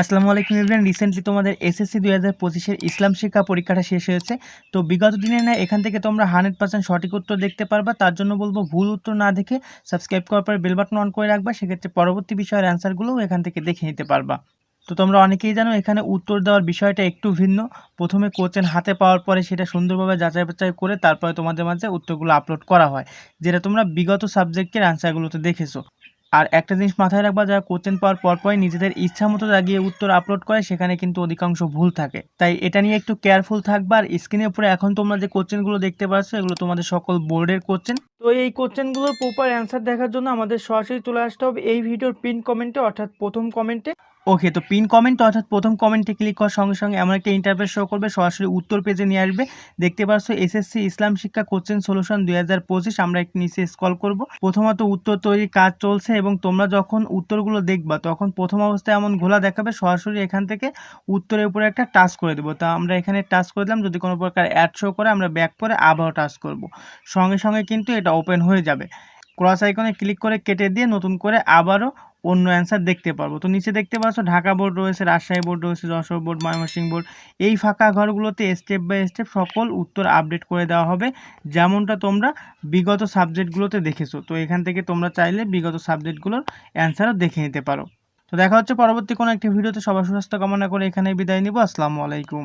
আসসালামু আলাইকুম ইবরান রিসেন্টলি তোমাদের এসএসসি দুই হাজার পঁচিশের ইসলাম শিক্ষা পরীক্ষাটা শেষ হয়েছে। তো বিগত দিনে না এখান থেকে তোমরা হান্ড্রেড পার্সেন্ট সঠিক উত্তর দেখতে পারবা। তার জন্য বলব ভুল উত্তর না দেখে সাবস্ক্রাইব করার পর বেল বাটন অন করে রাখবা। সেক্ষেত্রে পরবর্তী বিষয়ের অ্যান্সারগুলোও এখান থেকে দেখে নিতে পারবা। তো তোমরা অনেকেই জানো এখানে উত্তর দেওয়ার বিষয়টা একটু ভিন্ন। প্রথমে কোচেন হাতে পাওয়ার পরে সেটা সুন্দরভাবে যাচাই বাছাই করে তারপরে তোমাদের মাঝে উত্তরগুলো আপলোড করা হয়, যেটা তোমরা বিগত সাবজেক্টের অ্যান্সারগুলোতে দেখেছ। আর একটা জিনিস মাথায় রাখবা, যারা কোশ্চেন পাওয়ার পরপরই নিজেদের ইচ্ছা মতো জাগিয়ে উত্তর আপলোড করে, সেখানে কিন্তু অধিকাংশ ভুল থাকে। তাই এটা নিয়ে একটু কেয়ারফুল থাকবা, আর স্ক্রিনের উপরে এখন তোমরা যে কোশ্চেনগুলো দেখতে পাচ্ছ, এগুলো তোমাদের সকল বোর্ডের কোশ্চেন তো এই কোশ্চেনগুলোর প্রপার অ্যান্সার দেখার জন্য আমাদের সরাসরি চলে আসতে হবে এই ভিডিওর পিন কমেন্টে অর্থাৎ প্রথম কমেন্টে ওকে তো পিন কমেন্ট অর্থাৎ প্রথম কমেন্টে ক্লিক করার সঙ্গে সঙ্গে এমন একটা ইন্টারভেস শো করবে, সরাসরি উত্তর পেজে নিয়ে আসবে। দেখতে পাচ্ছ এসএসসি ইসলাম শিক্ষা কোশ্চেন সলিউশন দুই হাজার পঁচিশ, আমরা একটু নিচে স্কল করব। প্রথমত উত্তর তৈরির কাজ চলছে এবং তোমরা যখন উত্তরগুলো দেখবা, তখন প্রথম অবস্থায় এমন ঘোলা দেখাবে, সরাসরি এখান থেকে উত্তরের উপরে একটা টাচ করে দেবো। তা আমরা এখানে টাচ করে দিলাম, যদি কোনো প্রকার অ্যাড শো করে, আমরা ব্যাক করে আবারও টাচ করব। সঙ্গে সঙ্গে কিন্তু এটা ওপেন হয়ে যাবে। ক্রস আইকনে ক্লিক করে কেটে দিয়ে নতুন করে আবারও অন্য অ্যান্সার দেখতে পারব। তো নিচে দেখতে পাচ্ছ ঢাকা বোর্ড রয়েছে, রাজশাহী বোর্ড রয়েছে, যশোর বোর্ড ময়মনসিংহ বোর্ড এই ফাঁকা ঘরগুলোতে স্টেপ বাই স্টেপ সকল উত্তর আপডেট করে দেওয়া হবে। যেমনটা তোমরা বিগত সাবজেক্টগুলোতে দেখেছ। তো এখান থেকে তোমরা চাইলে বিগত সাবজেক্টগুলোর অ্যান্সারও দেখে নিতে পারো। তো দেখা হচ্ছে পরবর্তী কোনো একটি ভিডিওতে। সবার সুস্বাস্থ্য কামনা করে এখানে বিদায় নিব। আসসালামু আলাইকুম।